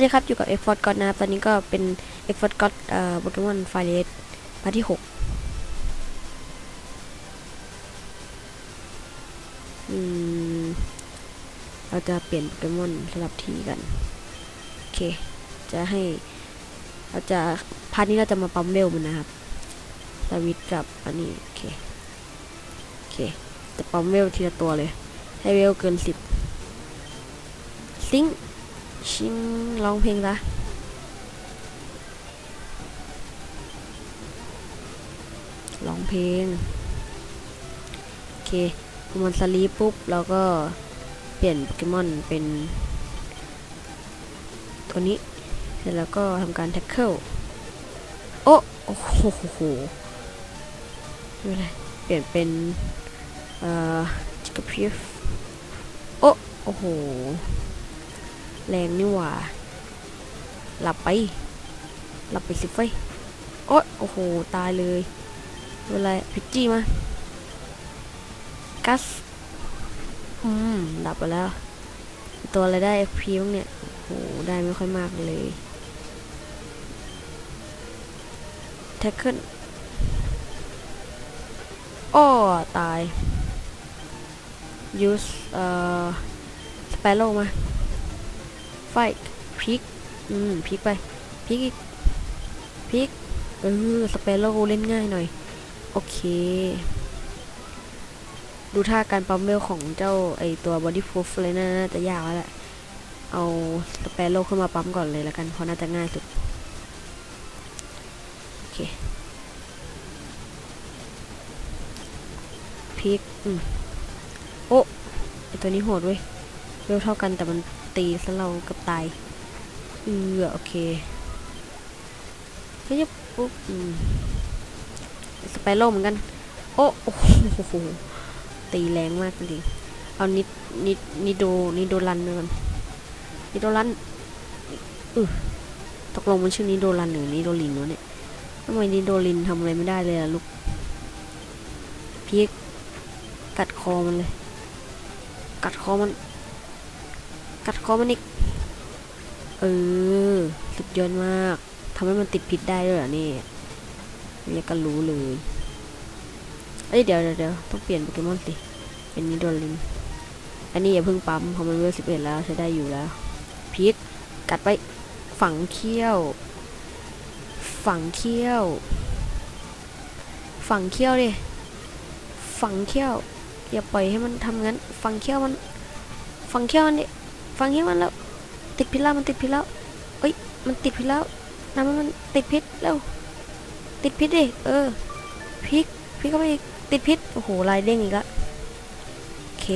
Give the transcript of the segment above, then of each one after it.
วัสดีครับ อยู่กับ x f o r t God นะครับ ตอนนี้ก็เป็น x f o r t God เอ่อโปเกมอนไฟเลสพาร์ทที่หกอืม เราจะเปลี่ยนโปเกมอนสลับทีกัน โอเค จะให้ เราจะ พาร์ทนี้เราจะมาปั๊มเวลมันนะครับ สวิตกับอันนี้ โอเค โอเค จะปั๊มเวลทีละตัวเลย ให้เวลเกินสิบซิงค์ ชิงร้องเพลงละร้องเพลง โอเคพอมันสลีปปุ๊บเราก็เปลี่ยนโปเกมอนเป็น ตัวนี้ เสร็จแล้วก็ทำการแท็กเกิลโอ้โอ้โหไม่เป็นไรเปลี่ยนเป็น เอ่อจิกาพิฟโอ้โอ้โห แรงนี่หว่า หลับไป หลับไปสิไฟโอ๊ยโอ้โห ตายเลยเป็นไรพิจี้มา กัส อืม ดับไปแล้ว ตัวอะไรได้ FP บ้างเนี่ย โอ้โหได้ไม่ค่อยมากเลยแท็กเกิลอ้อตาย use เอ่อ สเปโร่มา ไฟพลิก อืมพลิกไปพลิกอีกพลิกเออสเปโร่เล่นง่ายหน่อย โอเค ดูท่าการปั๊มเวลของเจ้าไอตัวบอดี้ฟูฟเลยนะน่าจะยากแล้วแหละ เอาสเปโร่ขึ้นมาปั๊มก่อนเลยแล้วกัน เพราะน่าจะง่ายสุด โอเคพลิก อืมโอ้ไอตัวนี้โหดเว้ยเวลเท่ากันแต่มัน ตีซะเรากับตายเออโอเคเฮ้ยปุ๊บสไปโร่เหมือนกัน โอ้โอ้โหตีแรงมากจริงเอานิดนิดนิโดนิโดรันด้วยกันนิโดรันอือตกลงมันชื่อนิโดรันหรือนิโดลินวะเนี่ยทำไมนิโดลินทำอะไรไม่ได้เลยล่ะลูกพีกกัดคอมันเลย กัดคอมัน กัดคอมันอีก เออ สุดยอดมากทำให้มันติดพิษได้ด้วยเหรอนี่เนี่ก็รู้เลย เอ้ยเดี๋ยวเดี๋ยวเดี๋ยวต้องเปลี่ยนโปเกมอนสิเป็นนิโดลิน อันนี้อย่าเพิ่งปั๊มเพราะมันเวลสิบเอ็ดแล้วใช้ได้อยู่แล้ว พิษกัดไปฝังเขี้ยว ฝังเขี้ยว ฝังเขี้ยวดิ ฝังเขี้ยว อย่าปล่อยให้มันทำงั้น ฝังเขี้ยวมัน ฝังเขี้ยวมันดิ ฟังเฮียมันแล้ว ติดพิษแล้วมันติดพิษแล้วเอ้ย มันติดพิษแล้วทำมันติดพิษแล้ว ติดพิษดิ เออ พิกพิกเข้าไปอีก ติดพิษ โอ้โห ลายเด้งอีกละโอเค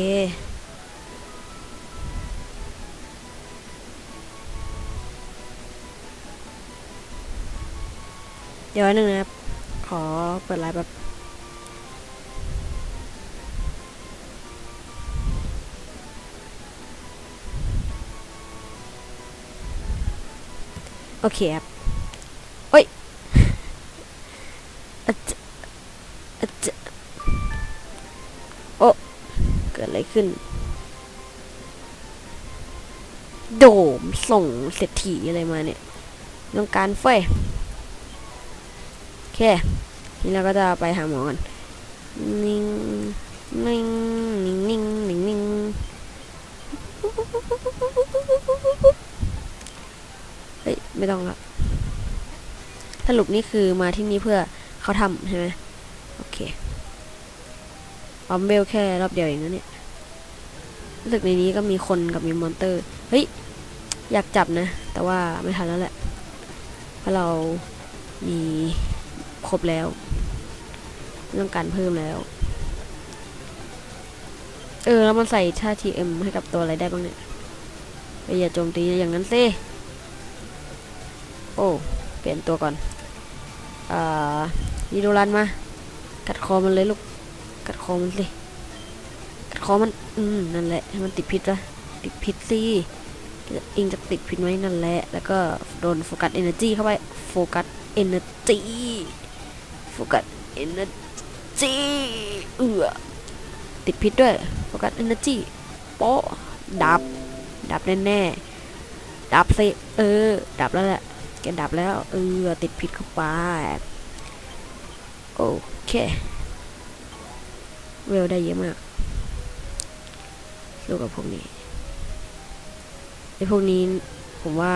เดี๋ยวนหนึ่งนะครับ ขอเปิดไลน์แบบ โอเคครับโอ้ยอจอจโอ้เกิดอะไรขึ้น โดมส่งเศรษฐีอะไรมาเนี่ยต้องการเฟ้ยโอเคทีนี้เราก็จะไปหาหมอกันนิ่งนิ่งนิ่งนิ่งนิ่งนิ่ง ไม่ต้องละสรุปนี่คือมาที่นี่เพื่อเขาทำใช่ไหมโอเคปั๊มเบลแค่รอบเดียวเองนะเนี่ยรู้สึกในนี้ก็มีคนกับมีมอนเตอร์ เฮ้ย อยากจับนะ แต่ว่าไม่ทันแล้วแหละ เพราะเรามีครบแล้วต้องการเพิ่มแล้ว เออ แล้วมันใส่ท่าทีเอ็มให้กับตัวอะไรได้บ้างเนี่ยไปอย่าโจมตีอย่างนั้นสิ โอ้ เปลี่ยนตัวก่อน อ่ายีโดรันมา กัดคอมันเลยลูก กัดคอมันสิ กัดคอมัน อืม นั่นแหละ ให้มันติดพิษละติดพิษสิอิงจะติดพิษไว้นั่นแหละ แล้วก็โดนโฟกัสเอเนอร์จีเข้าไป โฟกัสเอเนอร์จีโฟกัสเอเนอร์จีเอือติดพิษด้วยโฟกัสเอเนอร์จีโป๊ะดับ ดับแน่ๆ ดับสิ เออ ดับแล้วแหละ แกดับแล้ว เออ ติดพิษเข้าไป โอเค เวลได้เยอะมากสู้กับพวกนี้ไอพวกนี้ผมว่า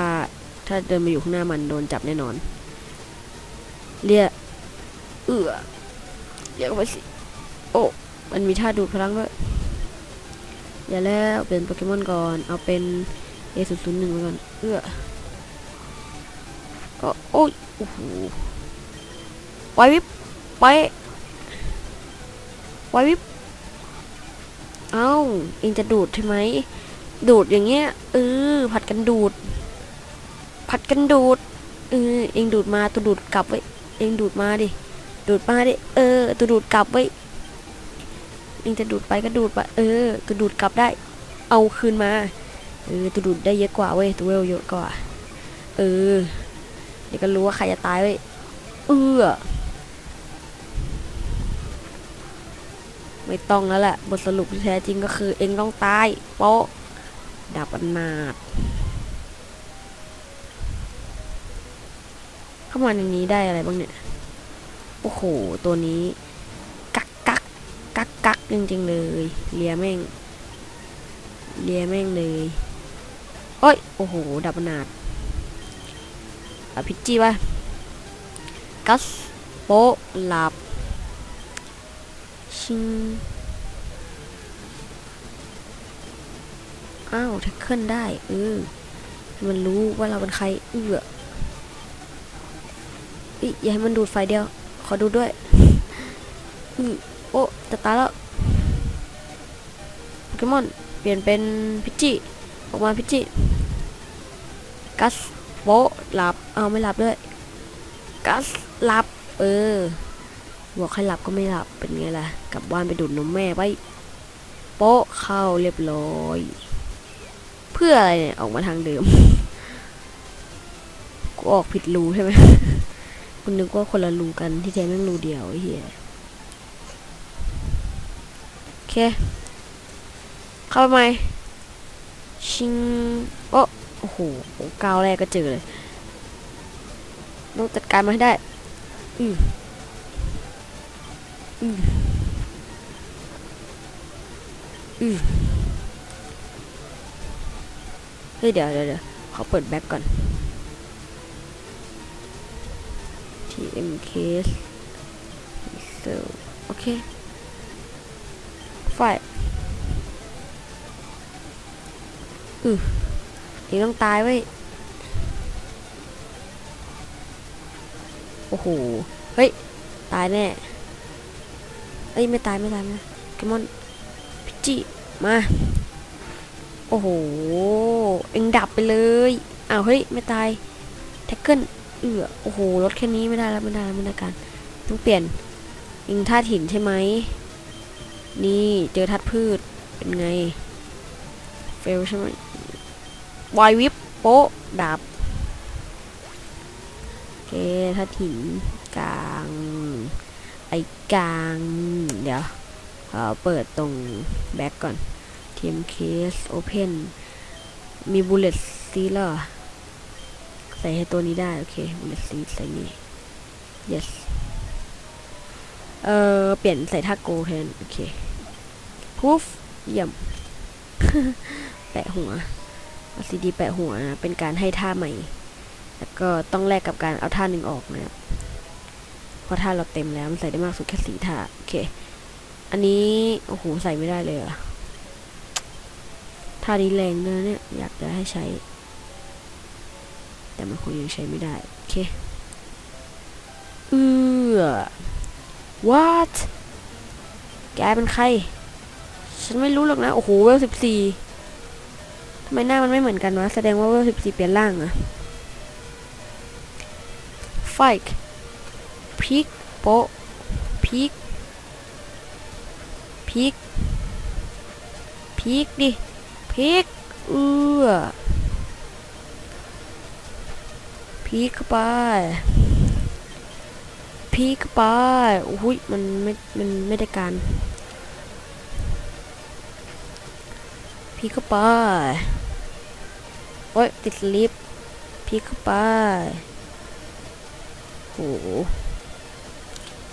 ถ้าเดินมาอยู่ข้างหน้ามันโดนจับแน่นอน เรียกเอือเรียกเข้าไปสิ โอ้มันมีท่าดูดพลังด้วยอย่าแล้วเป็นโปเกมอนก่อน เอาเป็น A 0 0 1มาก่อน เอื้อ ก็โอ้ยโอ้โหไววิบไปไววิบเอ้าเองจะดูดใช่ไหม ดูดอย่างเงี้ยเออผัดกันดูด ผัดกันดูดเออเองดูดมาตัวดูดกลับไว้ เองดูดมาดิ ดูดมาดิ เออ ตัวดูดกลับไว้ เองจะดูดไปก็ดูดไป เออ ตัวดูดกลับได้ เอาคืนมา เออ ตัวดูดได้เยอะกว่าเว้ย ตัวเวลเยอะกว่า เออ เดี๋ยวก็รู้ว่าใครจะตายเว้ยเออไม่ต้องแล้วแหละ บทสรุปที่แท้จริงก็คือเองต้องตายโป๊ะดับอนาถเข้ามาในนี้ได้อะไรบ้างเนี่ย โอ้โห ตัวนี้ กักกักกักกักจริงๆเลย เลียแม่ง เลียแม่งเลย โอ้ย โอ้โห ดับอนาด อพิจจี้วะกัสโปหลับชิงอ้าวแท็กเกิลได้เออมันรู้ว่าเราเป็นใครเอืออยอย่าให้มันดูดไฟเดียว ขอดูด้วยอือโอ้จะตายแล้วโปเกมอนเปลี่ยนเป็นพิจิออกมาพิจิกัส โปะหลับ เอาไม่หลับด้วย กัสหลับ เออ บอกให้หลับก็ไม่หลับ เป็นไงล่ะ กลับบ้านไปดูดนมแม่ไปโป๊ะเข้าเรียบร้อย เพื่ออะไรเนี่ย ออกมาทางเดิม กูออกผิดรูใช่ไหมคุณนึกว่าคนละรูกันที่แท้แม่งรูเดียวเหี้ยโอเค เข้าไปไหมชิง โอ้โอ้โหก้าวแรกก็เจอเลยต้องจัดการมาให้ได้ อืมอืมอืมเฮ้ยเดี๋ยวเดี๋ยวเดี๋ยวขอเปิดแบ็กก่อน TM case เซลโอเค ไฟอือ เองต้องตายไว้ยโอ้โห เฮ้ย ตายแน่ เอ้ย ไม่ตายไม่ตายนะเกมอนพิจิมา โอ้โห เอ็งดับไปเลย อ้าว เฮ้ย ไม่ตาย แท็กเกิลเอือโอ้โห รถแค่นี้ไม่ได้แล้วไม่ได้แล้วไม่ได้การต้องเปลี่ยน เอ็งธาตุหินใช่ไหม นี่ เจอธาตุพืช เป็นไง เฟลใช่ไหม วายวิปโป๊ดับโอเคธาตุหินกลาง ไอ้กลาง เดี๋ยวขอเปิดตรงแบ็กก่อน TM case open มี bullet seed แล้วเหรอใส่ให้ตัวนี้ได้ โอเค bullet seed ใส่นี่ yes เออเปลี่ยนใส่ท่าโกแทน โอเค proof เยี่ยม แปะหัว ซีดีแปะหัวนะเป็นการให้ท่าใหม่ แล้วก็ต้องแลกกับการเอาท่าหนึ่งออกนะครับเพราะท่าเราเต็มแล้วมันใส่ได้มากสุดแค่สีท่าโอเค อันนี้โอ้โหใส่ไม่ได้เลยอะท่านี้แรงเนอะเนี่ยอยากจะให้ใช้ แต่มันคงยังใช้ไม่ได้โอเคเออ what แกเป็นใคร ฉันไม่รู้หรอกนะ โอ้โหเวลสิบสี่ ทำไมหน้ามันไม่เหมือนกันวะ แสดงว่าเวลสิบสี่เปลี่ยนร่างอะไฟค์พิกโปพิกพิกพิกดิพิกเอือพิกป้าไปพิกป้าไปอุ้ยมันไม่ มันไม่ได้การพิกป้าไป ออ้ย ติดสลิปพลิกเข้าไปโห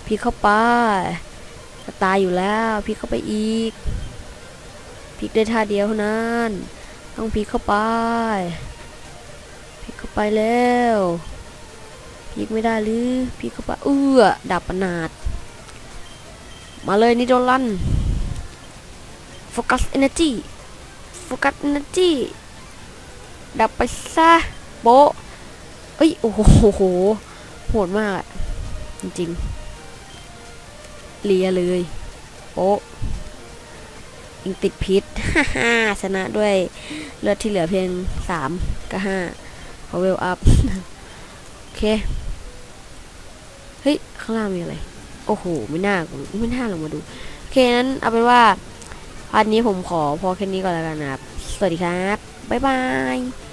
พลิกเข้าไปจะตายอยู่แล้วพลิกเข้าไปอีกพลิกได้ท่าเดียวเท่านั้น ต้องพลิกเข้าไปพลิกเข้าไปแล้วพลิกไม่ได้หรือพลิกเข้าไปเอื้อดับปนาดมาเลยนิโดลันโฟกัสเอเนจีโฟกัสเอเนจี ดับไปซะโบะเอ้ย โอ้โห โหดมากอะจริงๆเลียเลย โป๊ะยิงติดพิษฮ่าชนะด้วยเลือดที่เหลือเพียงสามกับห้าพอเวลอัพ โอเค เฮ้ย ข้างล่างมีอะไร โอ้โห ไม่น่า ไม่น่าลงมาดู โอเค นั้นเอาเป็นว่าพาร์ทนี้ผมขอพอแค่นี้ก่อนแล้วกันนะครับ สวัสดีครับ บ๊ายบาย